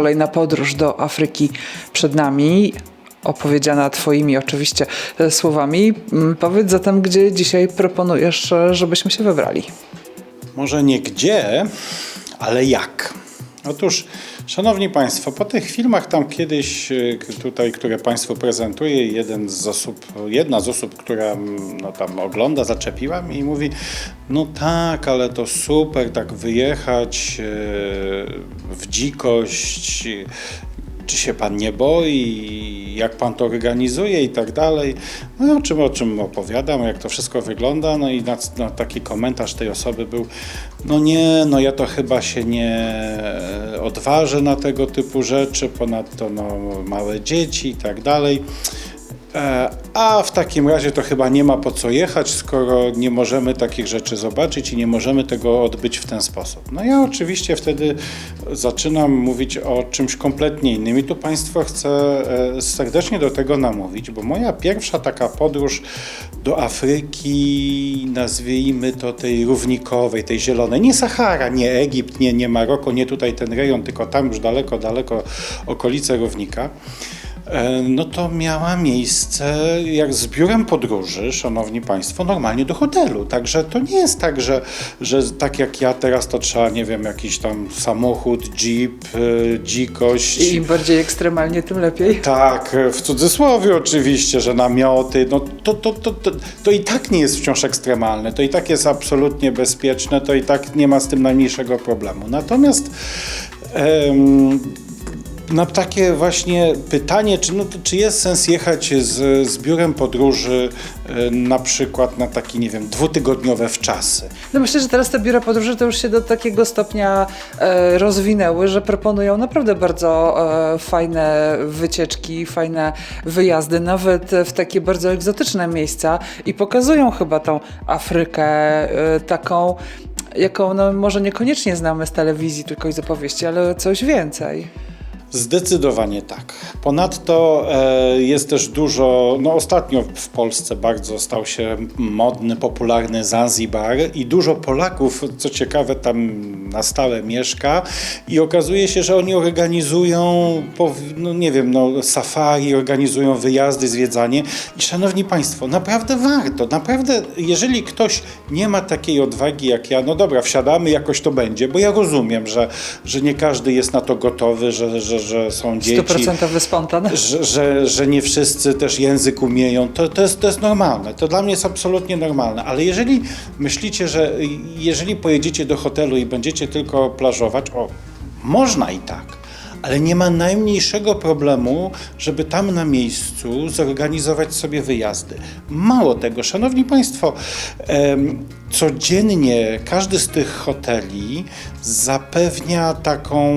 kolejna podróż do Afryki przed nami. Opowiedziana Twoimi oczywiście e, słowami. Mm, Powiedz zatem, gdzie dzisiaj proponujesz, e, żebyśmy się wybrali. Może nie gdzie, ale jak. Otóż, Szanowni Państwo, po tych filmach tam kiedyś y, tutaj, które Państwu prezentuję, jeden z osób, jedna z osób, która mm, no, tam ogląda, zaczepiła mnie i mówi, no tak, ale to super, tak wyjechać dzikość, czy się pan nie boi, jak pan to organizuje i tak dalej. No o czym, o czym opowiadam, jak to wszystko wygląda. No i na, na taki komentarz tej osoby był, no nie, no ja to chyba się nie odważę na tego typu rzeczy, ponadto no, małe dzieci i tak dalej. E, A w takim razie to chyba nie ma po co jechać, skoro nie możemy takich rzeczy zobaczyć i nie możemy tego odbyć w ten sposób. No ja oczywiście wtedy zaczynam mówić o czymś kompletnie innym i tu Państwa chcę e, serdecznie do tego namówić, bo moja pierwsza taka podróż do Afryki, nazwijmy to tej równikowej, tej zielonej, nie Sahara, nie Egipt, nie, nie Maroko, nie tutaj ten rejon, tylko tam już daleko, daleko okolice równika. E, no to miała miejsce jak z biurem podróży, szanowni państwo, normalnie do hotelu. Także to nie jest tak, że, że tak jak ja teraz to trzeba, nie wiem, jakiś tam samochód, jeep, e, dzikość. I im bardziej ekstremalnie, tym lepiej. Tak, w cudzysłowie oczywiście, że namioty, no to, to, to, to, to i tak nie jest wciąż ekstremalne, to i tak jest absolutnie bezpieczne, to i tak nie ma z tym najmniejszego problemu. Natomiast em, na takie właśnie pytanie, czy, no, czy jest sens jechać z, z biurem podróży e, na przykład na taki, nie wiem, dwutygodniowe wczasy. No myślę, że teraz te biura podróży to już się do takiego stopnia e, rozwinęły, że proponują naprawdę bardzo e, fajne wycieczki, fajne wyjazdy, nawet w takie bardzo egzotyczne miejsca i pokazują chyba tą Afrykę e, taką, jaką no, może niekoniecznie znamy z telewizji tylko i z opowieści, ale coś więcej. Zdecydowanie tak. Ponadto e, jest też dużo, no ostatnio w Polsce bardzo stał się modny, popularny Zanzibar i dużo Polaków, co ciekawe, tam na stałe mieszka i okazuje się, że oni organizują, no nie wiem, no safari, organizują wyjazdy, zwiedzanie i szanowni Państwo, naprawdę warto, naprawdę, jeżeli ktoś nie ma takiej odwagi jak ja, no dobra, wsiadamy, jakoś to będzie, bo ja rozumiem, że, że nie każdy jest na to gotowy, że, że, że są dzieci. 100% spontan. Że, że, że nie wszyscy też język umieją, to, to, jest, to jest normalne. To dla mnie jest absolutnie normalne. Ale jeżeli myślicie, że jeżeli pojedziecie do hotelu i będziecie tylko plażować, o, można i tak. Ale nie ma najmniejszego problemu, żeby tam na miejscu zorganizować sobie wyjazdy. Mało tego, Szanowni Państwo, codziennie każdy z tych hoteli zapewnia taką,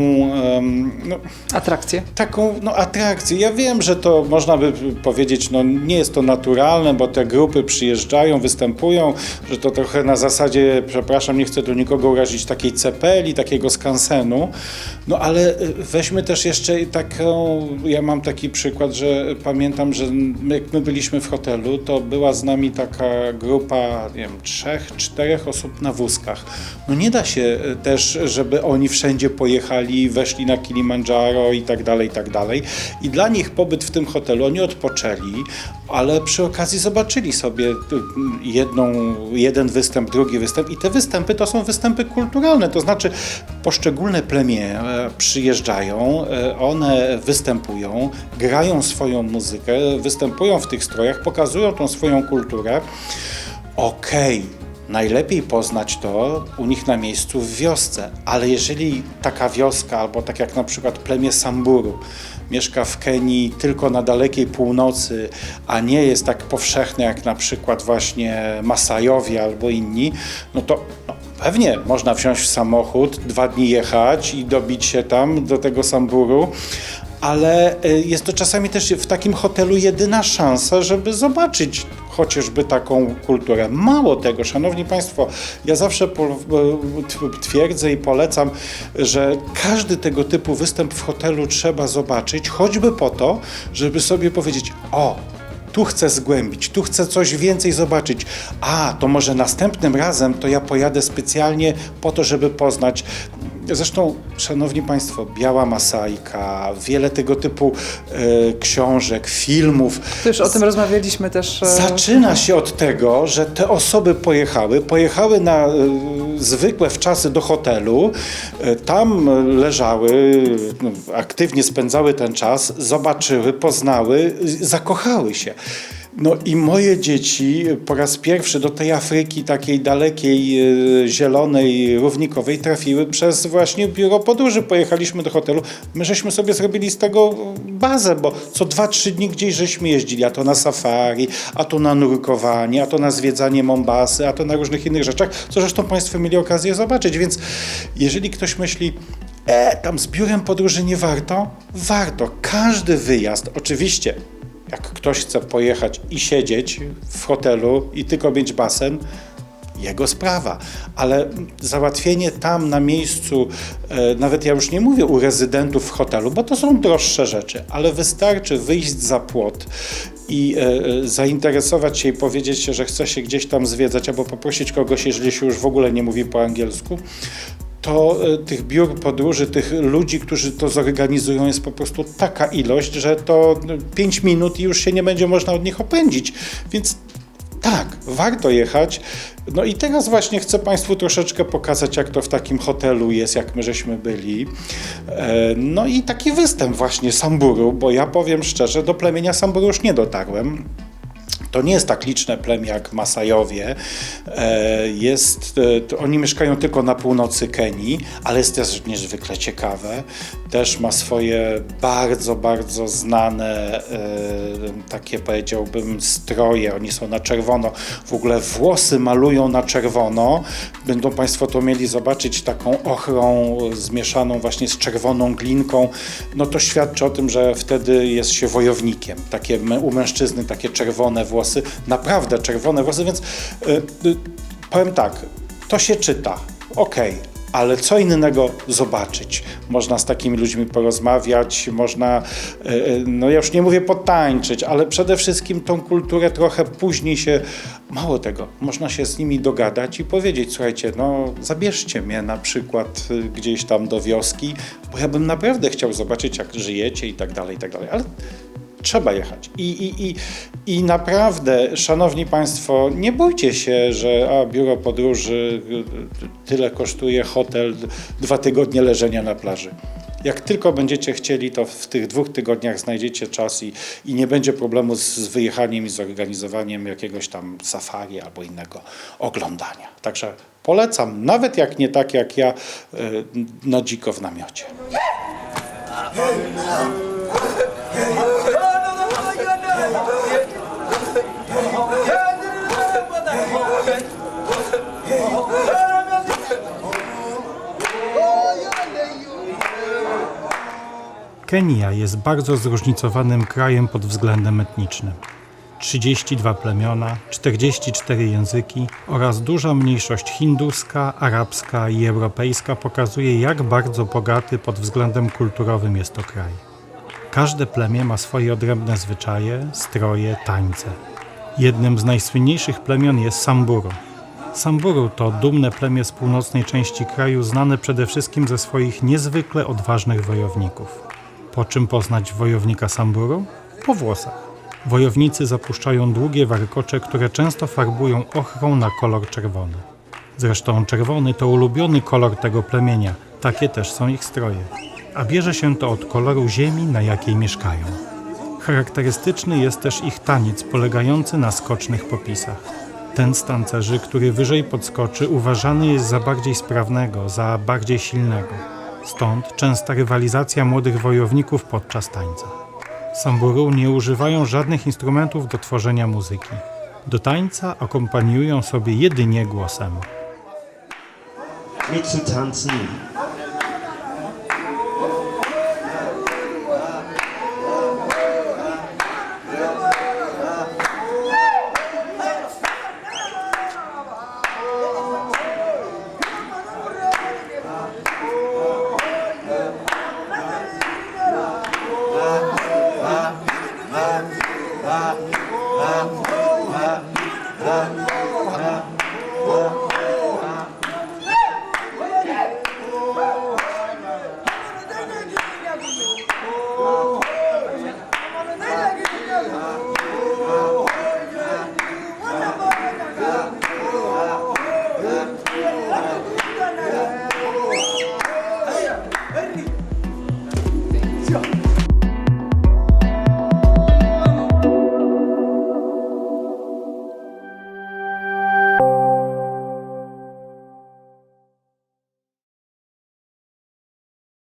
no, Atrakcje. taką no, atrakcję. Ja wiem, że to można by powiedzieć, no nie jest to naturalne, bo te grupy przyjeżdżają, występują, że to trochę na zasadzie, przepraszam, nie chcę do nikogo urazić, takiej cepeli, takiego skansenu, no ale y, weźmy też jeszcze taką, ja mam taki przykład, że pamiętam, że jak my byliśmy w hotelu, to była z nami taka grupa, nie wiem, trzech, czterech osób na wózkach. No nie da się y, też, żeby oni wszędzie pojechali, weszli na Kilimandżaro i tak dalej, i tak dalej. I dla nich pobyt w tym hotelu, oni odpoczęli, ale przy okazji zobaczyli sobie y, jedną, jeden występ, drugi występ i te występy to są występy kulturalne, to znaczy poszczególne plemię e, przyjeżdżają, e, one występują, grają swoją muzykę, występują w tych strojach, pokazują tą swoją kulturę. Okej, najlepiej poznać to u nich na miejscu w wiosce, ale jeżeli taka wioska, albo tak jak na przykład plemię Samburu, mieszka w Kenii tylko na dalekiej północy, a nie jest tak powszechne jak na przykład właśnie Masajowie albo inni, no to no, pewnie można wsiąść w samochód, dwa dni jechać i dobić się tam do tego Samburu, ale y, jest to czasami też w takim hotelu jedyna szansa, żeby zobaczyć chociażby taką kulturę. Mało tego, Szanowni Państwo, ja zawsze twierdzę i polecam, że każdy tego typu występ w hotelu trzeba zobaczyć, choćby po to, żeby sobie powiedzieć, o, tu chcę zgłębić, tu chcę coś więcej zobaczyć. A, to może następnym razem to ja pojadę specjalnie po to, żeby poznać Zresztą, szanowni państwo, Biała Masajka, wiele tego typu e, książek, filmów. Już o tym rozmawialiśmy też. e, Zaczyna się od tego, że te osoby pojechały, pojechały na zwykłe wczasy do hotelu, e, tam leżały, no, aktywnie spędzały ten czas, zobaczyły, poznały, zakochały się. No i moje dzieci po raz pierwszy do tej Afryki takiej dalekiej, e, zielonej, równikowej trafiły przez właśnie biuro podróży. Pojechaliśmy do hotelu. My żeśmy sobie zrobili z tego bazę, bo co dwa, trzy dni gdzieś żeśmy jeździli, a to na safari, a to na nurkowanie, a to na zwiedzanie Mombasy, a to na różnych innych rzeczach, co zresztą Państwo mieli okazję zobaczyć. Więc jeżeli ktoś myśli, e, tam z biurem podróży nie warto, warto. Każdy wyjazd, oczywiście jak ktoś chce pojechać i siedzieć w hotelu i tylko mieć basen, jego sprawa, ale załatwienie tam na miejscu, e, nawet ja już nie mówię u rezydentów w hotelu, bo to są droższe rzeczy, ale wystarczy wyjść za płot i e, e, zainteresować się i powiedzieć że chce się gdzieś tam zwiedzać, albo poprosić kogoś, jeżeli się już w ogóle nie mówi po angielsku, to e, tych biur podróży, tych ludzi, którzy to zorganizują, jest po prostu taka ilość, że to 5 minut i już się nie będzie można od nich opędzić. Więc tak, warto jechać. No i teraz właśnie chcę Państwu troszeczkę pokazać, jak to w takim hotelu jest, jak my żeśmy byli. E, No i taki występ właśnie Samburu, bo ja powiem szczerze, do plemienia Samburu już nie dotarłem. To nie jest tak liczne plemię jak Masajowie. E, Jest, e, oni mieszkają tylko na północy Kenii, ale jest też niezwykle ciekawe. Też ma swoje bardzo, bardzo znane e, takie powiedziałbym stroje. Oni są na czerwono. W ogóle włosy malują na czerwono. Będą Państwo to mieli zobaczyć taką ochrą zmieszaną właśnie z czerwoną glinką. No to świadczy o tym, że wtedy jest się wojownikiem. Takie u mężczyzny takie czerwone włosy, naprawdę czerwone włosy, więc y, y, powiem tak, to się czyta, okej, ale co innego zobaczyć. Można z takimi ludźmi porozmawiać, można, y, no ja już nie mówię potańczyć, ale przede wszystkim tą kulturę trochę później się, mało tego, można się z nimi dogadać i powiedzieć, słuchajcie, no zabierzcie mnie na przykład gdzieś tam do wioski, bo ja bym naprawdę chciał zobaczyć, jak żyjecie i tak dalej, i tak dalej, ale trzeba jechać. I, i, i, I naprawdę, szanowni państwo, nie bójcie się, że a, biuro podróży y, tyle kosztuje hotel, dwa tygodnie leżenia na plaży. Jak tylko będziecie chcieli, to w tych dwóch tygodniach znajdziecie czas i, i nie będzie problemu z, z wyjechaniem i zorganizowaniem jakiegoś tam safari albo innego oglądania. Także polecam, nawet jak nie tak jak ja, y, na dziko w namiocie. Kenia jest bardzo zróżnicowanym krajem pod względem etnicznym. 32 plemiona, 44 języki oraz duża mniejszość hinduska, arabska i europejska pokazuje, jak bardzo bogaty pod względem kulturowym jest to kraj. Każde plemię ma swoje odrębne zwyczaje, stroje, tańce. Jednym z najsłynniejszych plemion jest Samburu. Samburu to dumne plemię z północnej części kraju znane przede wszystkim ze swoich niezwykle odważnych wojowników. Po czym poznać wojownika Samburu? Po włosach. Wojownicy zapuszczają długie warkocze, które często farbują ochrą na kolor czerwony. Zresztą czerwony to ulubiony kolor tego plemienia, takie też są ich stroje. A bierze się to od koloru ziemi, na jakiej mieszkają. Charakterystyczny jest też ich taniec polegający na skocznych popisach. Ten z tancerzy, który wyżej podskoczy, uważany jest za bardziej sprawnego, za bardziej silnego. Stąd częsta rywalizacja młodych wojowników podczas tańca. Samburu nie używają żadnych instrumentów do tworzenia muzyki. Do tańca akompaniują sobie jedynie głosem. ha ha ha ha